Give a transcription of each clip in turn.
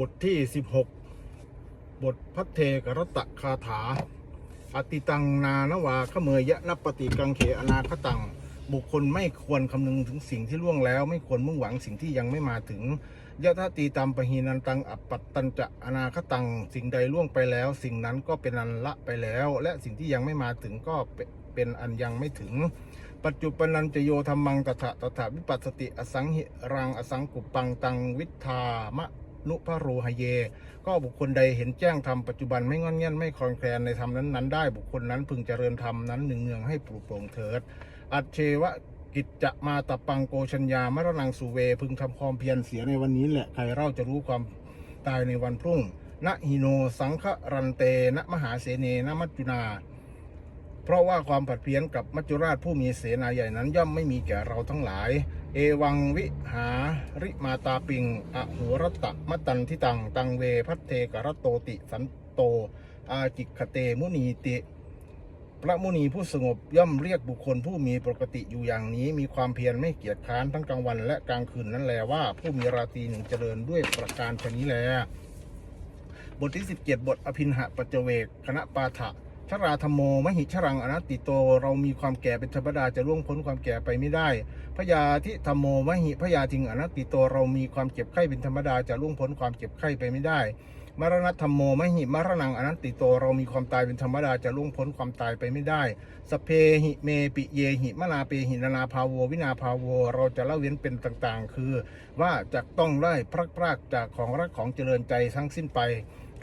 บทที่ 16 บทพัทเทกรตะคาถา อติตังนานวาขเมยยะนปฏิกังเขอนาคตัง บุคคลไม่ควรคำนึงถึงสิ่งที่ล่วงแล้ว ไม่ควรมุ่งหวังสิ่งที่ยังไม่มาถึงยะทะตีตามปหีนันตังอัปปัตตันจะอนาคตัง สิ่งใดล่วงไปแล้ว สิ่งนั้นก็เป็นอันละไปแล้ว และสิ่งที่ยังไม่มาถึงก็เป็นอันยังไม่ถึง ปัจจุปนันจะโยธรรมังตถะตถาวิปัสสติอสังหิรังอสังกุปังตังวิทามะ นุพะโรหเย ก็บุคคลใดเห็นแจ้งธรรมปัจจุบันไม่งอนแง่นไม่คลอนแคลนในธรรมนั้นๆได้บุคคลนั้นพึงเจริญธรรมนั้นหนึ่งเนืองให้ปลูกโปร่งเถิด อัจเชวะกิจจะมาตะปังโกชัญญามรณังสุเว พึงทำความเพียรเสียในวันนี้แหละใครเราจะรู้ความตายในวันพรุ่งนะหิโนสังฆรันเตนะมหาเสเนนะมัจจุนา เพราะว่าความผัดเพี้ยนกับมัจจุราชผู้มีเสนาใหญ่นั้นย่อมไม่มีแก่เราทั้งหลาย เอวังวิหาริมาตาปิงอโหรตะมะตันทิตัง ตังเวพัทเทกรโตติสันโต อาจิกขเตมุนีติพระมุนีผู้สงบย่อมเรียกบุคคลผู้มีปกติอยู่อย่างนี้ มีความเพียรไม่เกียจคร้านทั้งกลางวันและกลางคืนนั่นแลว่าผู้มีราตรีหนึ่งเจริญด้วยประการชนี้แล บทที่ 17 บทอภินหะปัจเจเวกคณะปาฐะ ชราธรรมโมมหิชรังอนัตติโต เรามีความแก่เป็นธรรมดาจะล่วงพ้นความแก่ไปไม่ได้พยาธิธรรมโมมหิพยาทิงอนัตติโต เรามีความเจ็บไข้เป็นธรรมดาจะล่วงพ้นความเจ็บไข้ไปไม่ได้ มรณะธรรมโมมหิมรณังอนัตติโต เรามีความตายเป็นธรรมดาจะล่วงพ้นความตายไปไม่ได้ สเพหิเมปิเยหิมนาเปหินานาภาโววินาภาโว เราจะละเว้นเป็นต่างๆ คือ ว่าจะต้องไล่พรักพรากจากของรักของเจริญใจทั้งสิ้นไป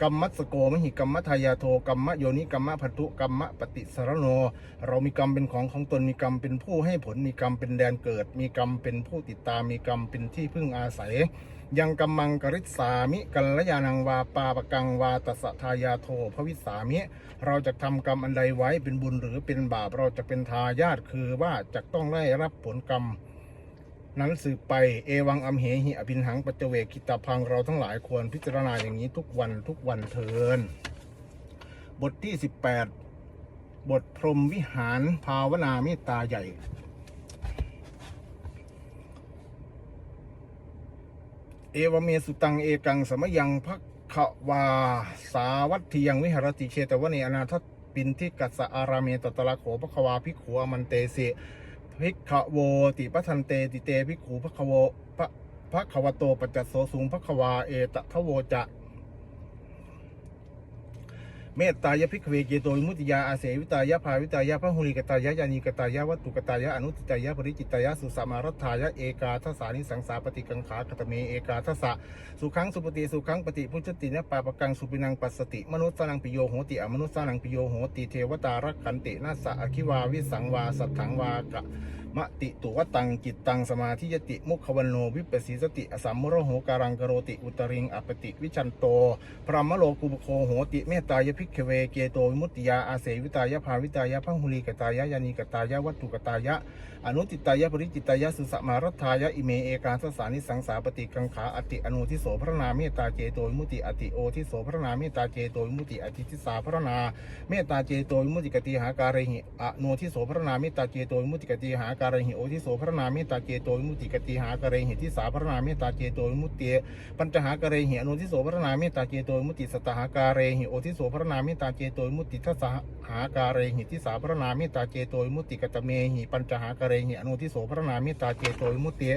กรรมัสโกมหิกรรมทายาโทกรรมโยนิกรรมพันธุกรรมปฏิสารโน เรามีกรรมเป็นของของตนมีกรรมเป็นผู้ให้ผลมีกรรมเป็นแดนเกิด มีกรรมเป็นผู้ติดตามมีกรรมเป็นที่พึ่งอาศัย ยังกรรมังกริษสามิกัลยานังวาปาปกังวาตสะทายาโทภวิสามิ เราจะทำกรรมอันใดไว้เป็นบุญหรือเป็นบาปเราจะเป็นทายาทคือว่าจะต้องได้รับผลกรรม นั้นสืบไปเอวังอัมเหหิอภินหังปัจเจเวกิตาพังเราทั้งหลายควรพิจารณาอย่างนี้ทุกวันทุกวันเทิน บทที่ 18 บทพรหมวิหารภาวนาเมตตาใหญ่ เอวเมสุตังเอกังสมยังพักขวาสาวัตถิยังวิหารติเชตวเนอนาทปินทิกัสอาราเมตตะละโขพะควาภิกขวอมันเตเส ภิกขโวติปะทันเตติเตภิกขูพระขโวพระพระขวโตปัจจโสสุงพระขวาเอตะทะโวจะ เมตตายภิกเวเกโตวิมุตติยาอาเสวิตายาภาวิตายาพระหุลิกตายายานีกตายาวัตถุกตายาอนุติตายาปริจิตายาสุสามารัฐายาเอกาทัสสานิสังสาปฏิกังขากตเมเอกาทัสสะสุขังสุปฏิสุขังปฏิพุชติเนปาปกังสุปินังปัสสติ มนุษย์สนังปิโยโหติอมนุษย์สนังปิโยโหติเทวตารักขันตินาสะอคิวาวิสังวาสัทถังวากะ มติตุวตังจิตตังสมาธิยติ มุขวันโนวิปัสสีสติอสัมมโรโหการังกโรติอุตริงอปติวิชันโต พระมโลกุปโคโหติเมตตายพิกเวเกโตวิมุตติยาอาเสวิตายาภาวิตายาพังหุลีกตายายานีกตายาวัตถุกตายะ อนุติตายะปริจิตายะสุสมารัฐายะอิเมเอกาสสานิสังสาปฏิกังขาอติอนุทิโสพระนาเมตตาเจโตวิมุติอติโอทิโสพระนาเมตตาเจโตวิมุติอติทิสาพระนาเมตตาเจโตวิมุติกติหาการหิอโนทิโสพระนาเมตตาเจโตวิมุตติกติหาการะหิโอทิโสพระนามตตาเจโตวิมุติกติหาการะหิทิสาพระนามตตาเจโตวิมุตติปัญจหาการะหิอโนทิโสพระนามตตาเจโตวิมุติสตหาการะหิโอทิโสพระนาเมตตาเจโตวิมุติทัสหาการะหิทิสาพระนามตตาเจโตวิมุติกตเมหิปัญจหาการะหิอโนทิโสพระนามตตาเจโตวิมุติ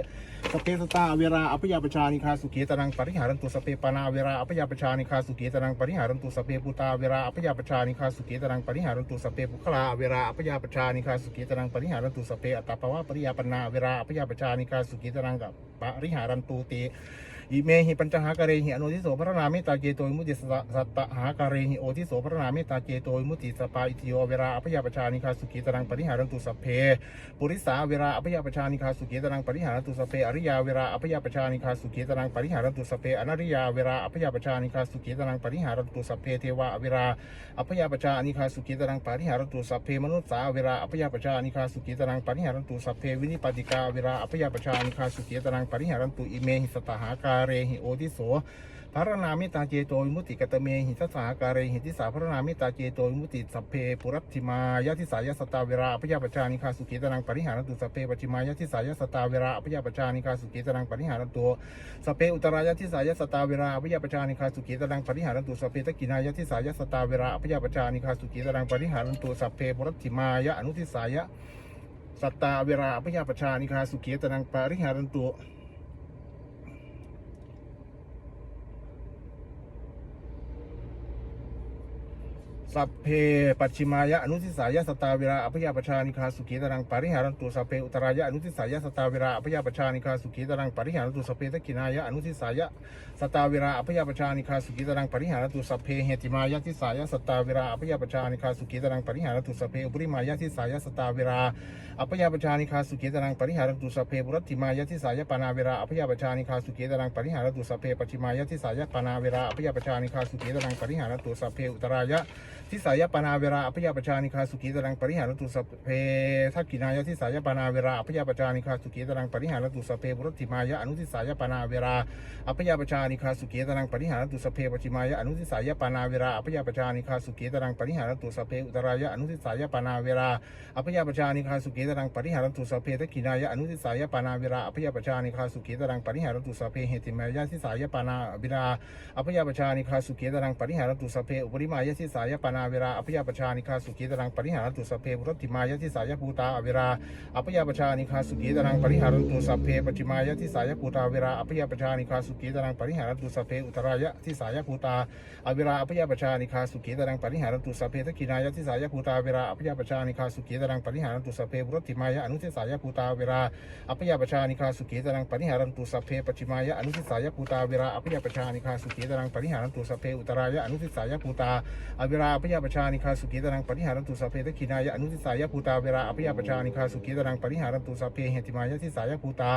สเปสตาเวราอภิยาปชานิคาสุเกตนังปริหารันตุสเปปานาเวราอภิยาปชานิคาสุเกตนังปริหารันตุสเปปุตาเวราอภิยาปชานิคาสุเกตนังปริหารันตุสเปปุคลาเวราอภิยาปชานิคาสุเกตนังปริหารันตุสเปอตตปวะปริยาปนาเวราอภิยาปชานิกาสุกิตรังกับปริหารันตูติ อิเมหิปัญจหาการหิอนุทิโสพระนาเมตตาเจโตวิมุติสสตตหาการหิโอทิโสพระนาเมตตาเจโตวิมุติสปาอิติโยเวราอภยาปชานิคาสุขีตรังปริหารันตุสัพเพปุริสาเวราอภยาปชานิคาสุขีตรังปริหารันตุสัพเพอริยาเวราอภยาปชานิคาสุขีตรังปริหารันตุสัพเพอนาริยาเวราอภยาปชานิคาสุขีตรังปริหารันตุสัพเพเทวะเวราอภยาปชานิคาสุขีตรังปริหารันตุสัพเพมนุษสาเวราอภยาปชานิคาสุขีตรังปริหารันตุสัพเพวินิปติกาเวราอภยาปชานิคาสุขีตรังปริหารันตุอิเมหิสตหาการเรหิโอทิโสพระนามิตาเจโตวิมุติกตเมหิทัสสาการเหิติสาพระนามิตาเจโตวิมุติสัพเพปุรัติมายะทิสายสตาเวราพยาปจานิคาสุขีตังปริหารตุสัพเพปจิมายะทิสายสตาเวราพยาปจานิคาสุขีตังปริหารตุสัพเพอุตรายะทิสายสตาเวราพยาปจานิคาสุขีตังปริหารตุสัพเพตกินายะทิสายสตาเวราพยาปจานิคาสุขีตังปริหารตุสัพเพปุรัติมายะอนุทิสายะสตาเวราพยาปจานิคาสุขีตังปริหารตุ สัพเพปัจฉิมายะอนุทิสายะสตาเวราอภยาปชานิคาสุขีตรังปริหารันตุสัพเพอุตรายะอนุทิสายะสตาเวราอภยาปชานิคาสุขีตรังปริหารันตุสัพเพตกินายะอนุทิสายะสตาเวราอภยาปชานิคาสุขีตรังปริหารันตุสัพเพเหติมายะทิสายะสตาเวราอภยาปชานิคาสุขีตรังปริหารันตุสัพเพอุปริมายะทิสายะสตาเวราอภยาปชานิคาสุขีตรังปริหารันตุสัพเพบุรัติมายะทิสายะปานาเวราอภยาปชานิคาสุขีตรังปริหารันตุสัพเพปัจฉิมายะทิสายะปานาเวราอภยาปชานิคาสุขีตรังปริหารันตุสัพเพอุตรายะ ทิสายปนาเวราอภยาปชานิคาสุขีตรังปริหารตุสเพทักกินายะทิสายปนาเวราอภยาปชานิคาสุขีตรังปริหารตุสเพบุรติมายะอนุทิสายปนาเวราอภยาปชานิคาสุขีตรังปริหารตุสเพปจิมายะอนุทิสายปนาเวราอภยาปชานิคาสุขีตรังปริหารตุสเพอุตรายะอนุทิสายปนาเวราอภยาปชานิคาสุขีตรังปริหารตุสเพทักกินายะอนุทิสายปนาเวราอภยาปชานิคาสุขีตรังปริหารตุสเพเหติมายะทิสายปนาเวราอภยาปชานิคาสุขีตรังปริหารตุสเพอุปริมายะทิสายปนาเวราอภยาปชานิคาสุขีตรังปริหารตุสเพบุรติมายะทิสายภูตาเวราอภยาปชานิคาสุขีตรังปริหารตุสเพปจิมายะทิสายภูตาเวราอภยาปชานิคาสุขีตรังปริหารตุสเพอุตรายะทิสายภูตาอเวราอภยาปชานิคาสุขีตรังปริหารตุสเพตกินายะทิสายภูตาเวราอภยาปชานิคาสุขีตรังปริหารตุสเพบุรติมายะอนุทิสายภูตาเวราอภยาปชานิคาสุขีตรังปริหารตุสเพปจิมายะอนุทิสายภูตาเวราอภยาปชานิคาสุขีตรังปริหารตุสเพอุตรายะอนุทิสายภูตาอเวราอภยาปชานิคาสุขีตรังปริหารตุสเพตกินายะอนุทิสายภูตาเวราอภยาปชานิคาสุขีตรังปริหารตุสเพเหติมายะทิสายภูตา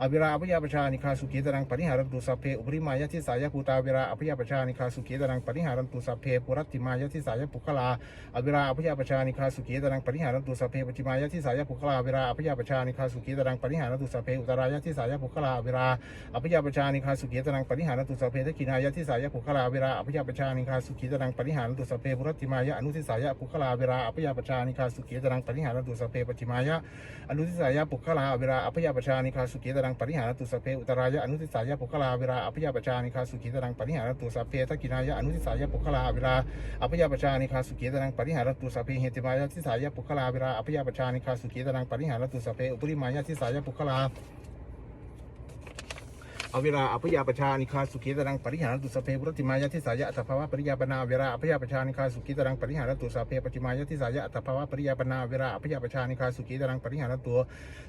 อเวราอภยาปชานิคาสุขีตรังปริหารตุสเพอุปริมายะทิสายภูตาเวราอภยาปชานิคาสุขีตรังปริหารตุสเพปุรัติมายะทิสายปุคลาอเวราอภยาปชานิคาสุขีตรังปริหารตุสเพปจิมายะทิสายปุคลาเวราอภยาปชานิคาสุขีตรังปริหารตุสเพอุตรายะทิสายปุคลาเวราอภยาปชานิคาสุขีตรังปริหารตุสเพตกินายะทิสายปุคลาเวราอภยาปชานิคาสุขีตรังปริหารตุสเพปุรัติมายะอนุทิสายะปุคลาเวราอภยาปชานิคาสุขีตรังปริหารตุสเพปจิมายะอนุทิสายะปุคลาเวราอภยาปชานิคาสุขีตรังปริหารตุสเพอุตรายะอนุทิสายะปุคลาเวราอภยาปชานิคาสุขีตรังปริหารตุสัพเพตกินายะอนุทิสายปุคลาเวลาอภยาปชานิคาสุขีตรังปริหารตุสเพเหติมายะทิสายะปุคลาเวลาอภยาปชานิคาสุขีตรังปริหารตุสเพอุปริมายะทิสายะปุคลา อเวลาอภิยาประชานิคาสุขีตรังปริหารตุสเพปุรติมายะทิสายะอัตภาวะปริยาปนาเวลาอภิยาประชานิคาสุขีตรังปริหารตุสเพปจิมายะทิสายะอัตภาวะปริยาปนาเวลาอภิยาประชานิคาสุขีตรังปริหารตุ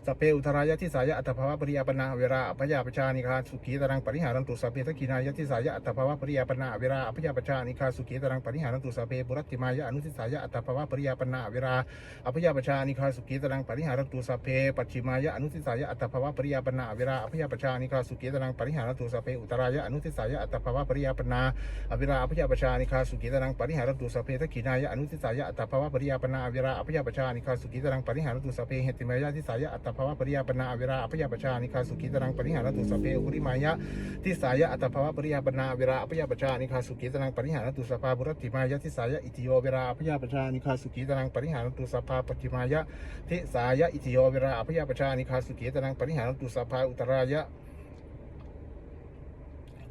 สัพเพอุทรายะทิสายะอัตภาวะปริยาปนาเวลาอภิยาประชานิคาสุขีตรังปริหารตุสเพทกินายะทิสายะอัตภาวะปริยาปนาเวลาอภิยาประชานิคาสุขีตรังปริหารตุสเพปุรติมายะอนุทิสายะอัตภาวะปริยาปนาเวลาอภิยาประชานิคาสุขีตรังปริหารตุสเพปัจฉิมายะอนุทิสายะอัตภาวะปริยาปนาเวลาอภิยาประชานิคาสุขีตรังงปริหารตุสัพเพอุตรายะอนุทิสายะอัตภาวะปริยาปนาอเวลาอภิยาปชานิคาสุขีตรังปริหารตุสัพเพทกินายะอนุทิสายะอัตภาวะปริยาปนาเวลาอภิยาปชานิคาสุขีตรังปริหารตุสัพเพเหติมายะทิสายะอัตภาวะปริยาปนาเวลาอภิยาปชานิคาสุขีตรังปริหารตุสัพเพอุริมายะทิสายะอัตภาวะปริยาปนาเวลาอภิยาปชานิคาสุขีตรังปริหารตุสัพพาบุรติมายะทิสายะอิติโยเวลาอภิยาปชานิคาสุขีตรังปริหารตุสัพพาปฏิมายะทิสายะอิติโยเวลาอภิยาปชานิคาสุขีตรังปริหารตุสัพพาอุตรายะ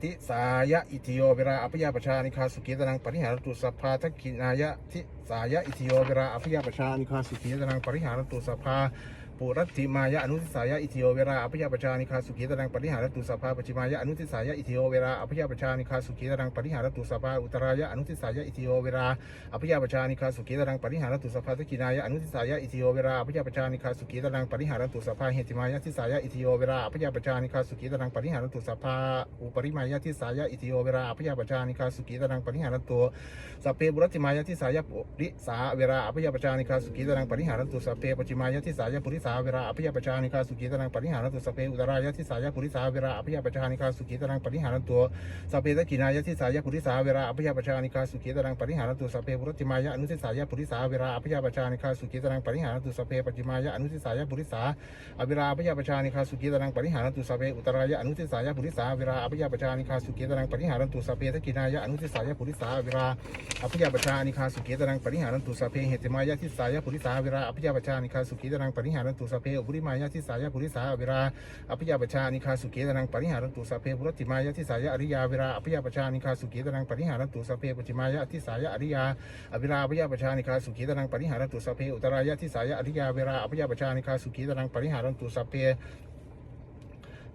ทิสายะอิทิโยเวลาอภิยาปชานิคาสุขีตนังปริหารตุสภาทักขินายะทิสายะอิทิโยเวลาอภิยาปชานิคาสุขีตนังปริหารตุสภา ปุรัติมายะอนุทิสายะอิทิโยเวลาอภิยาปชานิคาสุขีตนังปริหารตุสัพพาปจิมายะอนุทิสายะอิทิโยเวลาอภิยาปชานิคาสุขีตนังปริหารตุสัพพาอุตรายะอนุทิสายะอิทิโยเวลาอภิยาปชานิคาสุขีตนังปริหารตุสัพพาทักขินายะอนุทิสายะอิทิโยเวลาอภิยาปชานิคาสุขีตนังปริหารตุสัพพาเหติมายะทิสายะอิทิโยเวลาอภิยาปชานิคาสุขีตนังปริหารตุสัพพาอุปริมายะทิสายะอิทิโยเวลาอภิยาปชานิคาสุขีตนังปริหารตุสเพบุรติมายะทิสายะปุริสาเวลาอภิยาปชานิคาสุขีตนังปริหารตุสเพปจิมายะทิสายะปุริสาาเวลาอภิยปชานิคาสุขีตนังปริหารันตุสพเพอุตรายะทิสายะปุริสาเวลาอภิยปชานิคาสุขีตนังปริหารันตัวสพเพตกินายะทิสายะปุริสาเวลาอภิยปชานิคาสุขีตนังปริสพเพปุรติมายะอนุทิสายะปุริสาเวลาอภิยปชานิคาสุขีตนังปริหาตุสพเพปจิมายะอนุทิสายะปุริสาอเวลาอภิยปชานิคาสุขีตนังปริหารตุสพเพอุตรายะอนุทิสายะปุริสาเวลาอภิยปชานิคาสุขีตนังปริหารันตุสพเพตกินายะอนุทิสายะปุริสาเวลาอภิยปชานิคาสุขีตนังปริหารันตุสพเพเหติมายะทิสายะปุริสาเวลาอภิยปชานิคาสุขีตนังปริหาตุสพเพอุปริมายะทิสายะปุริสาเวลาอภิยปชานิคาสุขีตนังปริหารตุสพเพปริมายะทิสายะอริยาเวลาอภิยปชานิคาสุขีตนังปริหารันตุสเพปจิมายะทิสายะอริยาอเวลาอภิยปชานิคาสุเกตนังปริหารันตุสพเพอุตรายาทิสายาอริยาเวลาอภิยปชานิคาสุเกตนังปริหารันตุสพเพ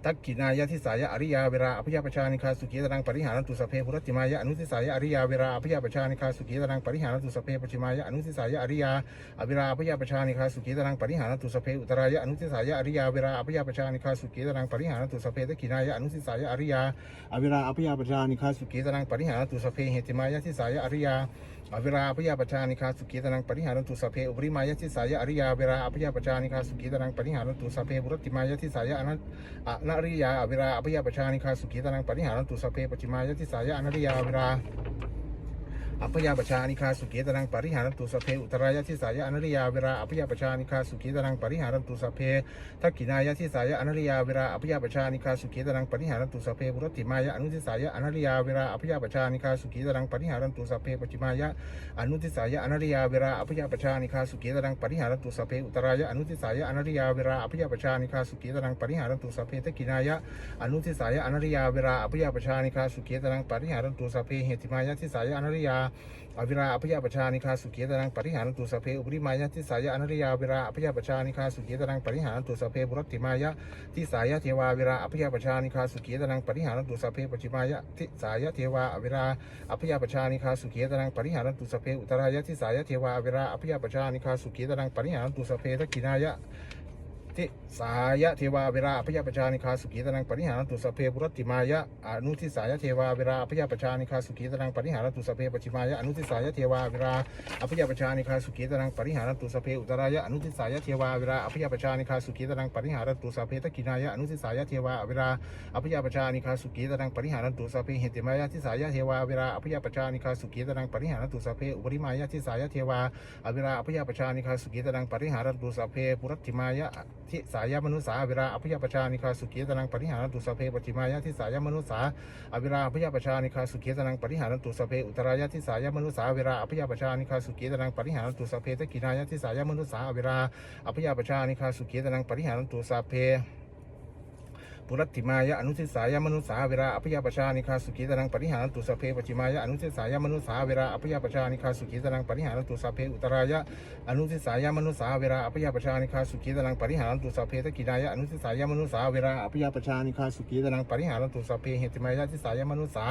ทักกินายะทิสายะอริยาเวลาอภิยปชานิคาสุขีตรังปริหารันตุสเพพุรติมายะอนุทิสายะอริยาเวลาอภิยปชานิคาสุขีตรังปริหารันตุสเพปจิมายะอนุทิสายะอริยาอเวลาอภิยปชานิคาสุขีตรังปริหารันตุสเพอุตรายะอนุทิสายะอริยาเวลาอภิยปชานิคาสุขีตรังปริหารันตุสเพทักกินายะอนุทิสายะอริยาอเวลาอภิยปชานิคาสุขีตรังปริหารันตุสเพเหติมายะทิสายะอริยา อเวลาพยาปชานิคาสุขีตนังปริหารันตุสพเพอุปริมายะทิสายะอริยาเวลาอภยาปชานิคาสุขีตนังปริหารันตุสพเพบุรติมายะทิสายะอนันอนริยาเวลาอภยาปชานิคาสุขีตนังปริหารันตุสพเพปจิมายะทิสายะอนริยาเวลา อัพยาปชานิคาสุขีตรังปริหารันตุสเพอุตรายะทิสายะอนัริยาเวลาอัพยาปชานิคาสุขีตรังปริหารันตุสเพทักขินายะทิสายะอนัริยาเวลาอัพยาปชานิคาสุขีตรังปริหารันตุสเพบุรติมายะอนุทิสายะอนัริยาเวลาอัพยาปชานิคาสุขีตรังปริหารันตุสเพปจิมายะอนุทิสายะอนัริยาเวลาอัพยาปชานิคาสุขีตรังปริหารันตุสเพอุตรายะอนุทิสายะอนัริยาเวลาอัพยาปชานิคาสุขีตรังปริหารันตุสเพทักขินายะอนุทิสายะอนัริยาเวลาอัพยาปชานิคาสุขีตรังปริหารันตุสเพเหติมายะทิสายะอนริยาอวิราอภิยาปชานิคาสุขีตรังปริหารนตุสเพอุปริมายะทิสายะอนริยาวิราอภิยาปชานิคาสุขีตรังปริหารนตุสเพบุรติมายะทิสายะเทวาวิราอภิยาปชานิคาสุขีตรังปริหารนตุสเพปจิมายะทิสายะเทวาอวิราอภิยาปชานิคาสุขีตรังปริหารนตุสเพอุตรายะทิสายะเทวาวิราอภิยาปชานิคาสุขีตรังปริหารนตุสเพทักขินายะ ทิสายะเทวาเวลาอภิยปชานิคาสุขีตนังปริหารตุสเพปุรติมายะอนุทิสายะเทวาเวลาอภิยปชานิคาสุขีตนังปริหารตุสเพปจิมายะอนุทิสายะเทวาเวลาอภิยปชานิคาสุขีตนังปริหารตุสเพอุตรายะอนุทิสายะเทวาเวลาอภิยปชานิคาสุขีตนังปริหารตุสเพตกินายะอนุทิสายะเทวาเวลาอภิยปชานิคาสุขีตนังปริหารตุสเพเหติมายะทิสายะเทวาเวลาอภิยปชานิคาสุขีตนังปริหารตุสเพอุปริมายะทิสายะเทวาเวลาอภิยปชานิคาสุขีตนังปริหารตุสเพปุรติมายะทิสายามนุษาเวลาอภิยปชานิคาสุขีตนังปริหารนตุสเพปจิมายะทิสายามนุษาอเวลาอภิยปชานิคาสุขีตนังปริหารนตุสเพอุตรายะทิสายามนุษาเวลาอภิยปชานิคาสุขีตนังปริหารนตุสเพตกินายะทิสายามนุษาเวลาอภิยปชานิคาสุขีตนังปริหารนตุสเพ ปุรติมายะอนุทิสายมนุสาเวลาอภิยปชานิคาสุขีตนังปริหารตุสเพปจิมายะอนุทิสายมนุสาเวลาอภิยปชานิคาสุขีตนังปริหารตุสเพอุตรายะอนุทิสายมนุสาเวลาอภิยปชานิคาสุขีตนังปริหารตุสเพตกินายะอนุทิสายมนุสาเวลาอภิยปชานิคาสุขีตนังปริหารตุสเพเหติมายะทิสายมนุสา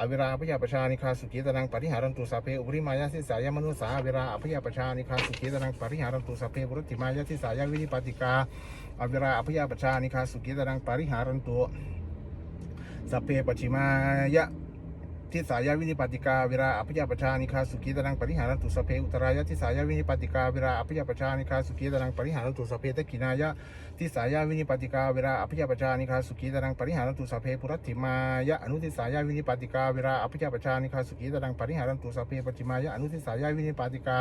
อเวลาอภิยปชานิคาสุขีตนังปริหารตุสเพอุปริมายะทิสายมนุสาเวลาอภิยปชานิคาสุขีตนังปริหารันตุสเพปุรติมายะทิสายวินิปติกา อวิราอภยาปชานิคาสุกิตนังปริหารันตัวสเพปชิมายะ ทิสายาวินิปติกาเวลาอภิยปชานิคาสุขีตรังปริหารันตุสเพอุตรายะทิสายาวินิปติกาเวลาอภิยปชานิคาสุขีตรังปริหารันตุสเพตกินายะทิสายาวินิปติกาเวลาอภิยปชานิคาสุขีตรังปริหารันตุสเพปุรัติมายะอนุทิสายาวินิปติกาเวลาอภิยปชานิคาสุขีตรังปริหารันตุสเพปชิมายะอนุทิสายาวินิปติกา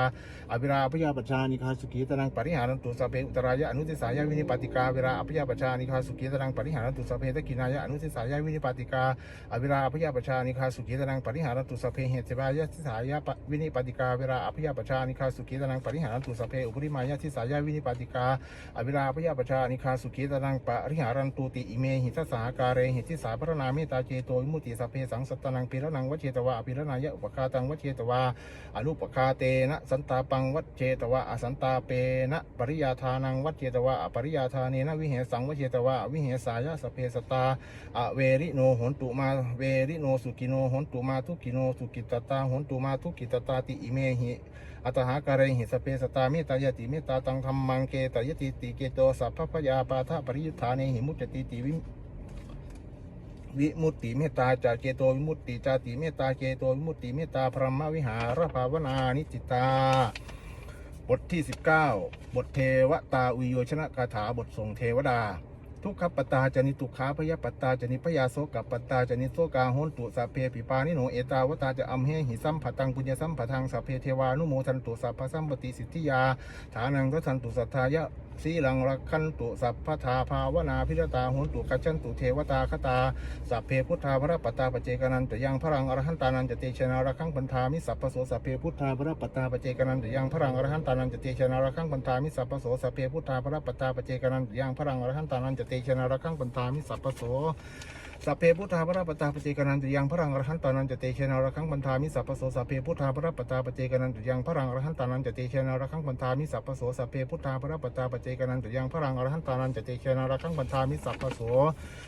อเวลาอภิยปชานิคาสุขีตรังปริหารันตุสเพอุตรายะอนุทิสายาวินิปติกาเวลาอภิยปชานิคาสุขีตรังปริหารันตุสเพตกินายะอนุทิสายาวินิปติกาอเวลาอภิยปชานิคาสุขีตนังปริหารันตุสเพเหติบายะทิสายะวินิปติกาเวลาอภิยปชานิคาสุขีตนังปริหารันตุสเพอุปริมายะทิสายะวินิปติกาอเวลาอภิยปชานิคาสุขีตนังปริหารันตุติอิเมหิทัสสาการเรหิทิสาพระนาเมตาเจโตวิมุติสเพสังสตนังปิรนังวเชตวะอภิรนายะอุปคาตังวเชตวะอนุปคาเตนะสันตาปังวัเชตวะอสันตาเปนะปริยาทานังวัเชตวะอปริยาทาเนนะวิเหสังวเชตวะวิเหสายะสเพสตาอเวริโนหนตุมาเวริโนสุกิโนหนตุมาทุกิโนสุกิตตาโหนตุมาทุกิตตาติอิเมหิอัตหาการหิสเปสตาเมตายติเมตตาตังธรรมังเกตายติติเกโตสัพพพยาปาทะปริยุทธาเนหิมุจติติวิวิมุตติเมตตาจาเจโตวิมุตติจาติเมตตาเจโตวิมุตติเมตตาพรหมวิหารภาวนานิจิตา บทที่ 19 บทเทวตาอุโยชนะคาถาบททรงเทวดา ทุกขปตาจนิตุขาพยาปตาจนิพยาโสกับปตาจนิโสกาโหนตุสัพเพปิปานิโนเอตาวตาจะอัมเฮหิสัมผัตังปุญญสัมผัทังสัพเพเทวานุโมทันตุสัพพสัมปติสิทธิยาฐานังทัสันตุสัทธายะสีหลังรักขันตุสัพพทาภาวนาพิรตาโหนตุกัจจันตุเทวตาคตาสัพเพพุทธาพระปตาปเจกนันตยังพระรังอรหันตานันจะเตชนาระคังปันธามิสัพพโสสัพเพพุทธาพระปตาปเจกนันตยังพระรังอรหันตานันจะเตชนาระคังปันธามิสัพพโสสัพเพพุทธาพระปตาปเจกนันตยังพระรังอรหันตานันจะเตชนาระคังปันธามิสัพพโส สัพเพพุทธาพระปตาปเจกนันตยังพระรังอรหันตานันจะเตชนาระคังปันธามิสัพพโสสัพเพพุทธาพระปตาปเจกนันตยังพระรังอรหันตานันจะเตชนาระคังปันธามิสัพพโสสัพเพพุทธาพระปตาปเจกนันตยังพระรังอรหันตานันจะเตชนาระคังปันธามิสัพพโส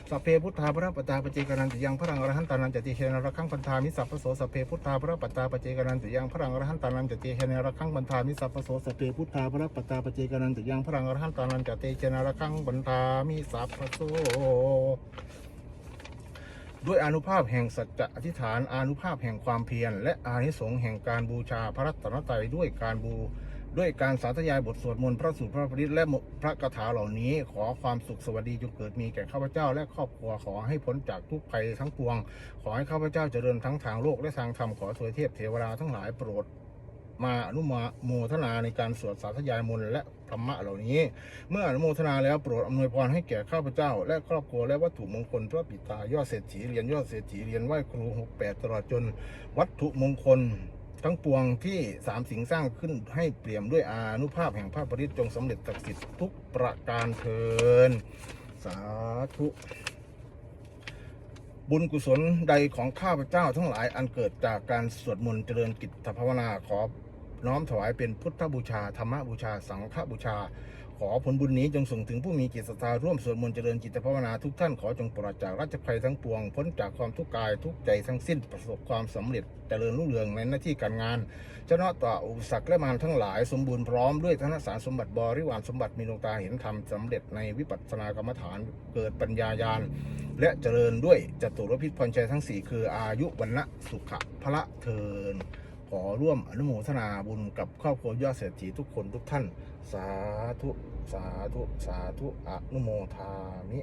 สัพเพพุทธาพระปตาปเจกนันติยังพระรังอรหันตานันจติเชนาระคังปันธามิสัพพโสสัพเพพุทธาพระปตาปเจกนันติยังพระรังอรหันตานันจติเชนาระคังปันธามิสัพพโสสัพเพพุทธาพระปตาปเจกนันติยังพระรังอรหันตานันจติเชนาระคังปันธามิสัพพโส ด้วยอนุภาพแห่งสัจจะอธิษฐานอนุภาพแห่งความเพียร และอานิสงส์แห่งการบูชาพระรัตนตรัยด้วยการบูด้วยการสาธยายบทสวดมนต์พระสูตรพระปริตและพระคาถาเหล่านี้ ขอความสุขสวัสดีจงเกิดมีแก่ข้าพเจ้าและครอบครัวขอให้พ้นจากทุกภัยทั้งปวง ขอให้ข้าพเจ้าเจริญทั้งทางโลกและทางธรรมขอสวยเทพเทวราทั้งหลายโปรด มาอนุมาโมทนาในการสวดสาธยายมนต์และธรรมะเหล่านี้ เมื่ออนุโมทนาแล้วโปรดอำนวยพรให้แก่ข้าพเจ้า และครอบครัวและวัตถุมงคลพระปิตายอดเศรษฐีเรียนยอดเศรษฐีเรียนไหว้ครู68ตลอดจนวัตถุมงคลทั้งปวงที่สามสิ่งสร้างขึ้นให้เปี่ยมด้วยอานุภาพแห่งพระปริตจงสำเร็จศักดิ์สิทธิ์ทุกประการเทินสาธุบุญกุศลใดของข้าพเจ้าทั้งหลายอันเกิดจากการสวดมนต์เจริญกิจภาวนาขอ น้อมถวายเป็นพุทธบูชา ธรรมบูชา สังฆบูชา ขอผลบุญนี้จงส่งถึงผู้มีจิตศรัทธาร่วมสวดมนต์เจริญจิตภาวนาทุกท่านขอจงปราศจากราชภัยทั้งปวง พ้นจากความทุกข์กายทุกใจทั้งสิ้นประสบความสำเร็จเจริญรุ่งเรืองในหน้าที่การงานชนะต่ออุปสรรคและมารทั้งหลาย สมบูรณ์พร้อมด้วยธนสารสมบัติบริวารสมบัติมีดวงตาเห็นธรรมสำเร็จในวิปัสสนากรรมฐานเกิดปัญญายาณและเจริญด้วยจตุรพิษพรชัยทั้ง 4 คืออายุวันนะสุขะพระเทิน ขอร่วมอนุโมทนาบุญกับครอบครัวยอดเศรษฐีทุกคนทุกท่าน สาธุ สาธุ สาธุ อนุโมทามิ